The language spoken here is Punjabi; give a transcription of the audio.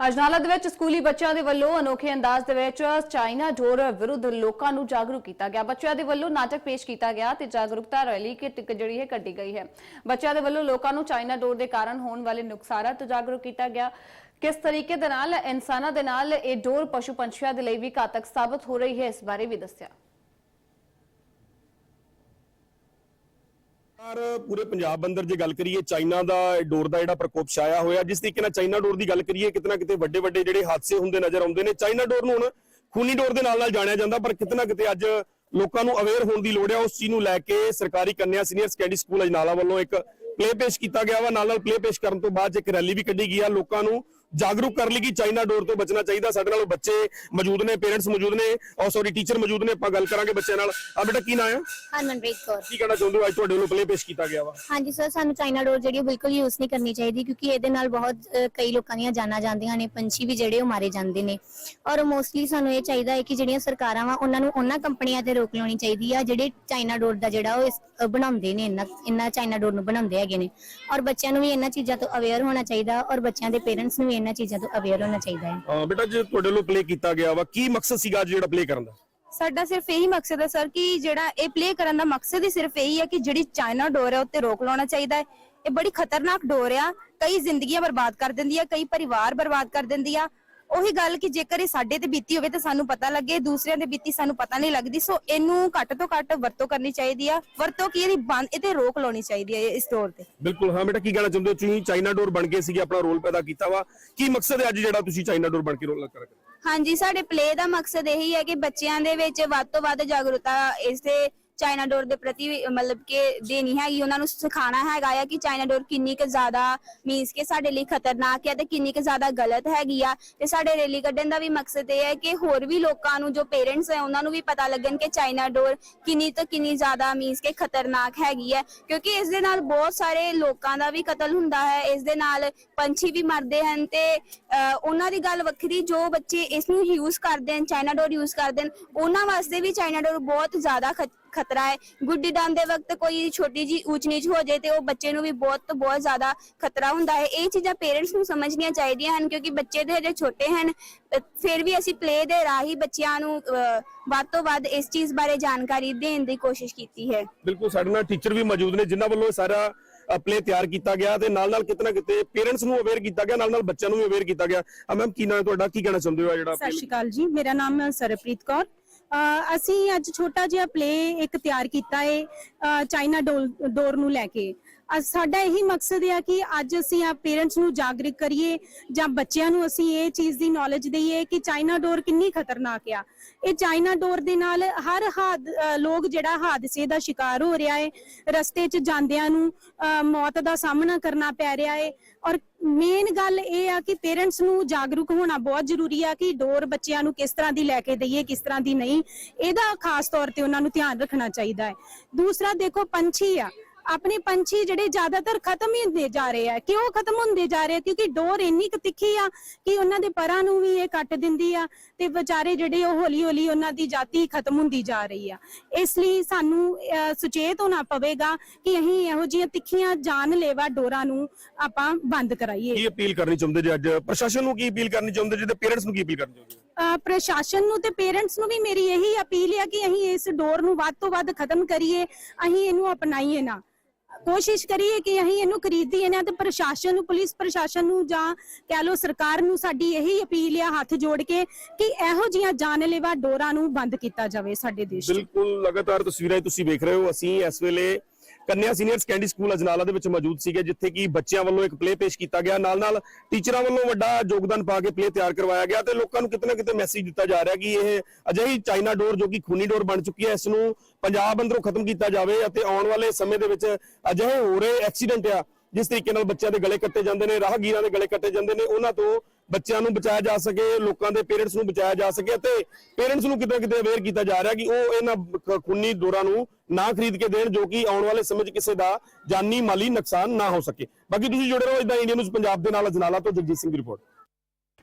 ਅਜਨਾਲਾ ਦੇ ਵਿੱਚ ਸਕੂਲੀ ਬੱਚਿਆਂ ਦੇ ਵੱਲੋਂ ਅਨੋਖੇ ਅੰਦਾਜ਼ ਦੇ ਵਿੱਚ ਚਾਈਨਾ ਡੋਰ ਵਿਰੁੱਧ ਲੋਕਾਂ ਨੂੰ ਜਾਗਰੂਕ ਕੀਤਾ ਗਿਆ। ਬੱਚਿਆਂ ਦੇ ਵੱਲੋਂ ਨਾਟਕ ਪੇਸ਼ ਕੀਤਾ ਗਿਆ ਤੇ ਜਾਗਰੂਕਤਾ ਰੈਲੀ ਕਿ ਟਿਕ ਜਿਹੜੀ ਹੈ ਕੱਢੀ ਗਈ ਹੈ। ਬੱਚਿਆਂ ਦੇ ਵੱਲੋਂ ਲੋਕਾਂ ਨੂੰ ਚਾਈਨਾ ਡੋਰ ਦੇ ਕਾਰਨ ਹੋਣ ਵਾਲੇ ਨੁਕਸਾਨਾਂ ਤੋਂ ਜਾਗਰੂਕ ਕੀਤਾ ਗਿਆ। ਕਿਸ ਤਰੀਕੇ ਦੇ ਨਾਲ ਇਨਸਾਨਾਂ ਦੇ ਨਾਲ ਇਹ ਡੋਰ ਪਸ਼ੂ ਪੰਛੀਆਂ ਦੇ ਲਈ ਵੀ ਘਾਤਕ ਸਾਬਤ ਹੋ ਰਹੀ ਹੈ, ਇਸ ਬਾਰੇ ਵੀ ਦੱਸਿਆ। ਯਾਰ ਪੂਰੇ ਪੰਜਾਬ ਅੰਦਰ ਜੇ ਗੱਲ ਕਰੀਏ, ਚਾਈਨਾ ਦਾ ਡੋਰ ਦਾ ਜਿਹੜਾ ਪ੍ਰਕੋਪ ਛਾਇਆ ਹੋਇਆ, ਜਿਸ ਤਰੀਕੇ ਨਾਲ ਚਾਈਨਾ ਡੋਰ ਦੀ ਗੱਲ ਕਰੀਏ ਕਿਤਨਾ ਕਿਤੇ ਵੱਡੇ ਵੱਡੇ ਜਿਹੜੇ ਹਾਦਸੇ ਹੁੰਦੇ ਨਜ਼ਰ ਆਉਂਦੇ ਨੇ। ਚਾਈਨਾ ਡੋਰ ਨੂੰ ਹੁਣ ਖੂਨੀ ਡੋਰ ਦੇ ਨਾਲ ਨਾਲ ਜਾਣਿਆ ਜਾਂਦਾ, ਪਰ ਕਿਤਨਾ ਕਿਤੇ ਅੱਜ ਲੋਕਾਂ ਨੂੰ ਅਵੇਅਰ ਹੋਣ ਦੀ ਲੋੜ ਹੈ ਉਸ ਚੀਜ਼ ਨੂੰ ਲੈ ਕੇ ਸਰਕਾਰੀ ਕੰਨਿਆ ਸੀਨੀਅਰ ਸੈਕੰਡਰੀ ਸਕੂਲ ਅਜਨਾਲਾ ਵੱਲੋਂ ਇੱਕ ਪਲੇ ਪੇਸ਼ ਕੀਤਾ ਗਿਆ ਵਾ। ਨਾਲ ਨਾਲ ਪਲੇ ਪੇਸ਼ ਕਰਨ ਤੋਂ ਬਾਅਦ ਇੱਕ ਰੈਲੀ ਵੀ ਕੱਢੀ ਗਈ ਆ। ਲੋਕਾਂ ਨੂੰ ਜਾਗਰੂਕ ਕਰਨ ਲਈ ਕਿ ਚਾਈਨਾ ਡੋਰ ਤੋਂ ਬਚਣਾ ਚਾਹੀਦਾ। ਸਾਡੇ ਨਾਲ ਬੱਚੇ ਮੌਜੂਦ ਨੇ ਪੇਰੈਂਟਸ ਮੌਜੂਦ ਨੇ ਔਰ ਸੌਰੀ ਟੀਚਰ ਮੌਜੂਦ ਨੇ ਆਪਾਂ ਗੱਲ ਕਰਾਂਗੇ ਬੱਚਿਆਂ ਨਾਲ। ਆ ਬੇਟਾ ਕੀ ਨਾਂ ਹੈ ਹਰਮਨਪ੍ਰੀਤ ਕੌਰ। ਕੀ ਕਹਿਣਾ ਚਾਹੁੰਦੇ ਹੋ? ਅੱਜ ਤੁਹਾਡੇ ਵੱਲੋਂ ਪਲੇ ਪੇਸ਼ ਕੀਤਾ ਗਿਆ ਵਾ। ਹਾਂਜੀ ਸਰ ਸਾਨੂੰ ਚਾਈਨਾ ਡੋਰ ਜਿਹੜੀ ਉਹ ਬਿਲਕੁਲ ਯੂਜ਼ ਨਹੀਂ ਕਰਨੀ ਚਾਹੀਦੀ ਕਿਉਂਕਿ ਇਹਦੇ ਨਾਲ ਬਹੁਤ ਅ, ਕਈ ਲੋਕਾਂ ਦੀਆਂ ਜਾਨਾਂ ਜਾਂਦੀਆਂ ਨੇ ਪੰਛੀ ਵੀ ਜਿਹੜੇ ਉਹ ਮਾਰੇ ਜਾਂਦੇ ਨੇ। ਔਰ ਮੋਸਟਲੀ ਸਾਨੂੰ ਇਹ ਚਾਹੀਦਾ ਹੈ ਕਿ ਜਿਹੜੀਆਂ ਸਰਕਾਰਾਂ ਵਾ ਉਹਨਾਂ ਨੂੰ ਉਹਨਾਂ ਕੰਪਨੀਆਂ ਤੇ ਰੋਕ ਲਾਉਣੀ ਚਾਹੀਦੀ ਆ ਜਿਹੜੇ ਚਾਈਨਾ ਡੋਰ ਦਾ ਜਿਹੜਾ ਉਹ ਇਸ- ਅ, ਬਣਾਉਂਦੇ ਨੇ ਇੰਨਾ ਇੰਨਾ ਚਾਈਨਾ ਡੋਰ ਨੂੰ ਬਣਾਉਂਦੇ ਹੈਗੇ ਨੇ। ਔਰ ਬੱਚਿਆਂ ਨੂੰ ਵੀ ਇਹਨਾਂ ਚੀਜ਼ਾਂ ਤੋਂ ਅਵੇਅਰ ਹੋਣਾ ਚਾਹੀਦਾ ਔਰ ਬੱਚਿਆਂ ਦੇ ਪੇਰੈਂਟਸ ਨੂੰ ਵੀ ਇਹਨਾਂ ਚੀਜ਼ਾਂ ਤੋਂ ਅਵੇਅਰ ਹੋਣਾ ਚਾਹੀਦਾ ਹੈ। ਹਾਂ ਬੇਟਾ ਜੇ ਤੁਹਾਡੇ ਵੱਲੋਂ ਪਲੇ ਕੀਤਾ ਗਿਆ ਵਾ ਕੀ ਮਕਸਦ ਸੀਗਾ ਅੱਜ ਜਿਹੜਾ ਪਲੇ ਕਰਨ ਦਾ? ਸਾਡਾ ਸਿਰਫ ਇਹੀ ਮਕਸਦ ਹੈ ਸਰ ਕਿ ਜਿਹੜਾ ਇਹ ਪਲੇ ਕਰਨ ਦਾ ਮਕਸਦ ਹੀ ਸਿਰਫ ਇਹੀ ਹੈ ਕਿ ਜਿਹੜੀ ਚਾਈਨਾ ਡੋਰ ਹੈ ਉੱਤੇ ਰੋਕ ਲਾਉਣਾ ਚਾਹੀਦਾ ਹੈ। ਇਹ ਬੜੀ ਖਤਰਨਾਕ ਡੋਰ ਆ ਕਈ ਜ਼ਿੰਦਗੀਆਂ ਬਰਬਾਦ ਕਰ ਦਿੰਦੀ ਆ ਕਈ ਪਰਿਵਾਰ ਬਰਬਾਦ ਕਰ ਦਿੰਦੀ ਆ। ਉਹੀ ਗੱਲ ਕਿ ਜੇਕਰ ਇਹ ਸਾਡੇ ਤੇ ਬੀਤੀ ਹੋਵੇ ਤਾਂ ਸਾਨੂੰ ਪਤਾ ਲੱਗੇ ਦੂਸਰਿਆਂ ਦੇ ਬੀਤੀ ਸਾਨੂੰ ਪਤਾ ਨਹੀਂ ਲੱਗਦੀ। ਸੋ ਇਹਨੂੰ ਘੱਟ ਤੋਂ ਘੱਟ ਵਰਤੋਂ ਕਰਨੀ ਚਾਹੀਦੀ ਆ। ਵਰਤੋਂ ਕੀ ਇਹਦੀ ਬੰਦ ਇਹ ਤੇ ਰੋਕ ਲਾਉਣੀ ਚਾਹੀਦੀ ਹੈ ਇਸ ਡੋਰ ਤੇ। ਬਿਲਕੁਲ ਹਾਂ ਬੇਟਾ ਕੀ ਕਹਿਣਾ ਚਾਹੁੰਦੇ ਹੋ? ਤੁਸੀਂ ਚਾਈਨਾ ਡੋਰ ਬਣ ਕੇ ਸੀਗੇ ਆਪਣਾ ਰੋਲ ਪੈਦਾ ਕੀਤਾ ਵਾ। ਕੀ ਮਕਸਦ ਹੈ ਅੱਜ ਜਿਹੜਾ ਤੁਸੀਂ ਚਾਈਨਾ ਡੋਰ ਬਣ ਕੇ ਰੋਲ ਕਰ ਰਹੇ ਹਾਂਜੀ ਸਾਡੇ ਪਲੇ ਦਾ ਮਕਸਦ ਇਹੀ ਹੈ ਕਿ ਬੱਚਿਆਂ ਦੇ ਵਿੱਚ ਵੱਧ ਤੋਂ ਵੱਧ ਜਾਗਰੂਕਤਾ ਇਸ ਦੇ ਚਾਈਨਾ ਡੋਰ ਦੇ ਪ੍ਰਤੀ ਵੀ ਮਤਲਬ ਕਿ ਦੇਣੀ ਹੈਗੀ ਉਹਨਾਂ ਨੂੰ ਸਿਖਾਉਣਾ ਹੈਗਾ ਆ ਕਿ ਚਾਈਨਾ ਡੋਰ ਕਿੰਨੀ ਕੁ ਜ਼ਿਆਦਾ ਮੀਨਸ ਕਿ ਸਾਡੇ ਲਈ ਖਤਰਨਾਕ ਹੈ ਤੇ ਕਿੰਨੀ ਕੁ ਜ਼ਿਆਦਾ ਗਲਤ ਹੈਗੀ ਆ। ਤੇ ਸਾਡੇ ਰੈਲੀ ਕੱਢਣ ਦਾ ਵੀ ਮਕਸਦ ਇਹ ਹੈ ਕਿ ਹੋਰ ਵੀ ਲੋਕਾਂ ਨੂੰ ਜੋ ਪੇਰੈਂਟਸ ਹੈ ਉਹਨਾਂ ਨੂੰ ਵੀ ਪਤਾ ਲੱਗਣ ਕਿ ਚਾਈਨਾ ਡੋਰ ਕਿੰਨੀ ਤੋਂ ਕਿੰਨੀ ਜ਼ਿਆਦਾ ਮੀਨਸ ਕਿ ਖਤਰਨਾਕ ਹੈਗੀ ਹੈ ਕਿਉਂਕਿ ਇਸ ਦੇ ਨਾਲ ਬਹੁਤ ਸਾਰੇ ਲੋਕਾਂ ਦਾ ਵੀ ਕਤਲ ਹੁੰਦਾ ਹੈ ਇਸ ਦੇ ਨਾਲ ਪੰਛੀ ਵੀ ਮਰਦੇ ਹਨ ਤੇ ਅਹ, ਉਹਨਾਂ ਦੀ ਗੱਲ ਵੱਖਰੀ ਜੋ ਬੱਚੇ ਇਸ ਨੂੰ ਯੂਜ਼ ਕਰਦੇ ਹਨ ਚਾਈਨਾ ਡੋਰ ਯੂਜ਼ ਕਰਦੇ ਹਨ ਉਹਨਾਂ ਵਾਸਤੇ ਵੀ ਚਾਈਨਾ ਡੋਰ ਬਹੁਤ ਜ਼ਿਆਦਾ ਖਤ- ਖਤਰਾ ਹੈ। ਗੁੱਡੀ ਡਾਂ ਦੇ ਵਕਤ ਕੋਈ ਛੋਟੀ ਜੀ ਊਚ ਨੀਚ ਹੋ ਜਾਏ ਤੇ ਉਹ ਬੱਚੇ ਨੂੰ ਵੀ ਬਹੁਤ ਤੋਂ ਬਹੁਤ ਜ਼ਿਆਦਾ ਖਤਰਾ ਹੁੰਦਾ ਹੈ। ਇਹ ਚੀਜ਼ਾਂ ਪੇਰੈਂਟਸ ਨੂੰ ਸਮਝਣੀਆਂ ਚਾਹੀਦੀਆਂ ਹਨ ਕਿਉਂਕਿ ਬੱਚੇ ਦੇ ਹਜੇ ਛੋਟੇ ਹਨ। ਫਿਰ ਵੀ ਅਸੀਂ ਪਲੇ ਦੇ ਰਾਹੀਂ ਬੱਚਿਆਂ ਨੂੰ ਵੱਧ ਤੋਂ ਵੱਧ ਇਸ ਚੀਜ਼ ਬਾਰੇ ਜਾਣਕਾਰੀ ਦੇਣ ਦੀ ਕੋਸ਼ਿਸ਼ ਕੀਤੀ ਹੈ। ਬਿਲਕੁਲ ਸਾਡੇ ਨਾਲ ਟੀਚਰ ਵੀ ਮੌਜੂਦ ਨੇ ਜਿਨ੍ਹਾਂ ਵੱਲੋਂ ਸਾਰਾ ਪਲੇ ਤਿਆਰ ਕੀਤਾ ਗਿਆ ਤੇ ਨਾਲ ਨਾਲ ਕਿਤਨਾ ਕਿਤੇ ਪੇਰੈਂਟਸ ਨੂੰ ਅਵੇਅਰ ਕੀਤਾ ਗਿਆ ਨਾਲ ਨਾਲ ਬੱਚਿਆਂ ਨੂੰ ਵੀ ਅਵੇਅਰ ਕੀਤਾ ਗਿਆ। ਮੈਮ ਕੀ ਨਾਮ ਹੈ ਤੁਹਾਡਾ? ਕੀ ਕਹਿਣਾ ਚਾਹੁੰਦੇ ਹੋ ਜਿਹੜਾ ਸਤਿ ਸ਼੍ਰੀ ਅਕਾਲ ਜੀ ਮੇਰਾ ਨਾਮ ਸਰਪ੍ਰੀਤ ਕੌਰ। ਅਸੀਂ ਅੱਜ ਛੋਟਾ ਜਿਹਾ ਪਲੇ ਇੱਕ ਤਿਆਰ ਕੀਤਾ ਹੈ ਚਾਈਨਾ ਡੋਲ- ਡੋਰ ਨੂੰ ਲੈ ਕੇ। ਅੱਜ ਸਾਡਾ ਇਹੀ ਮਕਸਦ ਹੈ ਕਿ ਅੱਜ ਅਸੀਂ ਆ ਪੇਰੈਂਟਸ ਨੂੰ ਜਾਗਰੂਕ ਕਰੀਏ ਜਾਂ ਬੱਚਿਆਂ ਨੂੰ ਅਸੀਂ ਇਹ ਚੀਜ਼ ਦੀ ਨੌਲੇਜ ਦਈਏ ਕਿ ਚਾਈਨਾ ਡੋਰ ਕਿੰਨੀ ਖਤਰਨਾਕ ਆ। ਇਹ ਚਾਈਨਾ ਡੋਰ ਦੇ ਨਾਲ ਹਰ ਹਾਦ ਲੋਕ ਜਿਹੜਾ ਹਾਦਸੇ ਦਾ ਸ਼ਿਕਾਰ ਹੋ ਰਿਹਾ ਹੈ ਰਸਤੇ 'ਚ ਜਾਂਦਿਆਂ ਨੂੰ ਅ, ਮੌਤ ਦਾ ਸਾਹਮਣਾ ਕਰਨਾ ਪੈ ਰਿਹਾ ਹੈ ਔਰ ਮੇਨ ਗੱਲ ਇਹ ਆ ਕਿ ਪੇਰੈਂਟਸ ਨੂੰ ਜਾਗਰੂਕ ਹੋਣਾ ਬਹੁਤ ਜ਼ਰੂਰੀ ਆ ਕਿ ਡੋਰ ਬੱਚਿਆਂ ਨੂੰ ਕਿਸ ਤਰ੍ਹਾਂ ਦੀ ਲੈ ਕੇ ਦਈਏ ਕਿਸ ਤਰ੍ਹਾਂ ਦੀ ਨਹੀਂ। ਇਹਦਾ ਖਾਸ ਤੌਰ ਤੇ ਉਹਨਾਂ ਨੂੰ ਧਿਆਨ ਰੱਖਣਾ ਚਾਹੀਦਾ ਹੈ ਦੂਸਰਾ ਦੇਖੋ ਪੰਛੀ ਆ। ਆਪਣੇ ਪੰਛੀ ਜਿਹੜੇ ਜ਼ਿਆਦਾਤਰ ਖਤਮ ਹੀ ਹੁੰਦੇ ਜਾ ਰਹੇ ਆ। ਕਿਉਂ ਖਤਮ ਹੁੰਦੇ ਜਾ ਰਹੇ ਆ? ਕਿਉਂਕਿ ਡੋਰ ਇੰਨੀ ਕੁ ਤਿੱਖੀ ਆ ਕਿ ਉਹਨਾਂ ਦੇ ਪਰਾਂ ਨੂੰ ਵੀ ਇਹ ਕੱਟ ਦਿੰਦੀ ਆ ਤੇ ਵਿਚਾਰੇ ਜਿਹੜੇ ਉਹ ਹੌਲੀ ਹੌਲੀ ਉਹਨਾਂ ਦੀ ਜਾਤੀ ਖਤਮ ਹੁੰਦੀ ਜਾ ਰਹੀ ਆ। ਇਸ ਲਈ ਸਾਨੂੰ ਸੁਚੇਤ ਹੋਣਾ ਪਵੇਗਾ ਕਿ ਅਸੀਂ ਇਹੋ ਜਿਹੀਆਂ ਤਿੱਖੀਆਂ ਜਾਨਲੇਵਾ ਡੋਰਾਂ ਨੂੰ ਆਪਾਂ ਬੰਦ ਕਰਾਈਏ। ਕੀ ਅਪੀਲ ਕਰਨੀ ਚਾਹੁੰਦੇ ਜੀ ਅੱਜ? ਪ੍ਰਸ਼ਾਸਨ ਨੂੰ ਕੀ ਅਪੀਲ ਕਰਨੀ ਚਾਹੁੰਦੇ ਜੀ ਤੇ ਪੇਰੈਂਟਸ ਨੂੰ ਕੀ ਅਪੀਲ ਕਰਨੀ ਚਾਹੁੰਦੇ ਪ੍ਰਸ਼ਾਸਨ ਨੂੰ ਤੇ ਪੇਰੈਂਟਸ ਨੂੰ ਵੀ ਮੇਰੀ ਇਹੀ ਅਪੀਲ ਹੈ ਕਿ ਅਸੀਂ ਇਸ ਡੋਰ ਨੂੰ ਵੱਧ ਤੋਂ ਵੱਧ ਖਤਮ ਕਰੀਏ। ਅਸੀਂ ਇਹਨੂੰ ਅਪਣਾਈਏ ਨਾ। ਕੋਸ਼ਿਸ਼ ਕਰੀਏ ਕਿ ਅਸੀਂ ਇਹਨੂੰ ਖਰੀਦੀਏ ਨਾ ਤੇ ਪ੍ਰਸ਼ਾਸਨ ਨੂੰ, ਪੁਲਿਸ ਪ੍ਰਸ਼ਾਸਨ ਨੂੰ ਜਾਂ ਕਹਿ ਲੋ ਸਰਕਾਰ ਨੂੰ ਸਾਡੀ ਇਹੀ ਅਪੀਲ ਆ ਹੱਥ ਜੋੜ ਕੇ ਕਿ ਇਹੋ ਜੀਆਂ ਜਾਨਲੇਵਾ ਡੋਰਾਂ ਨੂੰ ਬੰਦ ਕੀਤਾ ਜਾਵੇ ਸਾਡੇ ਦੇਸ਼ 'ਚ। ਬਿਲਕੁਲ, ਲਗਾਤਾਰ ਤਸਵੀਰਾਂ ਤੁਸੀਂ ਵੇਖ ਰਹੇ ਹੋ। ਅਸੀਂ ਇਸ ਵੇਲੇ ਕੰਨਿਆ ਸੀਨੀਅਰ ਸੈਕੰਡਰੀ ਸਕੂਲ ਅਜਨਾਲਾ ਦੇ ਵਿੱਚ ਮੌਜੂਦ ਸੀਗੇ, ਜਿੱਥੇ ਕਿ ਬੱਚਿਆਂ ਵੱਲੋਂ ਇੱਕ ਪਲੇ ਪੇਸ਼ ਕੀਤਾ ਗਿਆ। ਨਾਲ ਨਾਲ ਟੀਚਰਾਂ ਵੱਲੋਂ ਵੱਡਾ ਯੋਗਦਾਨ ਪਾ ਕੇ ਪਲੇ ਤਿਆਰ ਕਰਵਾਇਆ ਗਿਆ ਤੇ ਲੋਕਾਂ ਨੂੰ ਕਿਤੇ ਨਾ ਕਿਤੇ ਮੈਸੇਜ ਦਿੱਤਾ ਜਾ ਰਿਹਾ ਕਿ ਇਹ ਅਜਿਹੀ ਚਾਈਨਾ ਡੋਰ ਜੋ ਕਿ ਖੂਨੀ ਡੋਰ ਬਣ ਚੁੱਕੀ ਹੈ, ਇਸ ਨੂੰ ਪੰਜਾਬ ਅੰਦਰੋਂ ਖਤਮ ਕੀਤਾ ਜਾਵੇ ਅਤੇ ਆਉਣ ਵਾਲੇ ਸਮੇਂ ਦੇ ਵਿੱਚ ਅਜਿਹੇ ਹੋ ਰਹੇ ਐਕਸੀਡੈਂਟ ਆ, ਜਿਸ ਤਰੀਕੇ ਨਾਲ ਬੱਚਿਆਂ ਦੇ ਗਲੇ ਕੱਟੇ ਜਾਂਦੇ ਨੇ, ਰਾਹਗੀਰਾਂ ਦੇ ਗਲੇ ਕੱਟੇ ਜਾਂਦੇ ਨੇ, ਉਹਨਾਂ ਤੋਂ ਬੱਚਿਆਂ ਨੂੰ ਬਚਾਇਆ ਜਾ ਸਕੇ, ਲੋਕਾਂ ਦੇ ਪੇਰੈਂਟਸ ਨੂੰ ਬਚਾਇਆ ਜਾ ਸਕੇ ਅਤੇ ਪੇਰੈਂਟਸ ਨੂੰ ਕਿਤੇ ਨਾ ਕਿਤੇ ਅਵੇਅਰ ਕੀਤਾ ਜਾ ਰਿਹਾ ਕਿ ਉਹ ਇਹਨਾਂ ਖੂਨੀ ਡੋਰਾਂ ਨੂੰ ਨਾ ਖਰੀਦ ਕੇ ਦੇਣ ਜੋ ਕਿ ਆਉਣ ਵਾਲੇ ਸਮੇਂ 'ਚ ਕਿਸੇ ਦਾ ਜਾਨੀ ਮਾਲੀ ਨੁਕਸਾਨ ਨਾ ਹੋ ਸਕੇ। ਬਾਕੀ ਤੁਸੀਂ ਜੁੜੇ ਰਹੋ ਇਦਾਂ ਇੰਡੀਆ ਨਿਊਜ਼ ਪੰਜਾਬ ਦੇ ਨਾਲ ਅਜਨਾਲਾ ਤੋਂ ਜਗਜੀਤ ਸਿੰਘ ਦੀ ਰਿਪੋਰਟ